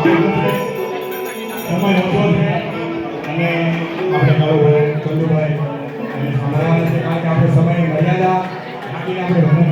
સમય હતો અને આપણે મારો અને સંભાળવાના છે આપણે સમય મર્યાદા આપણે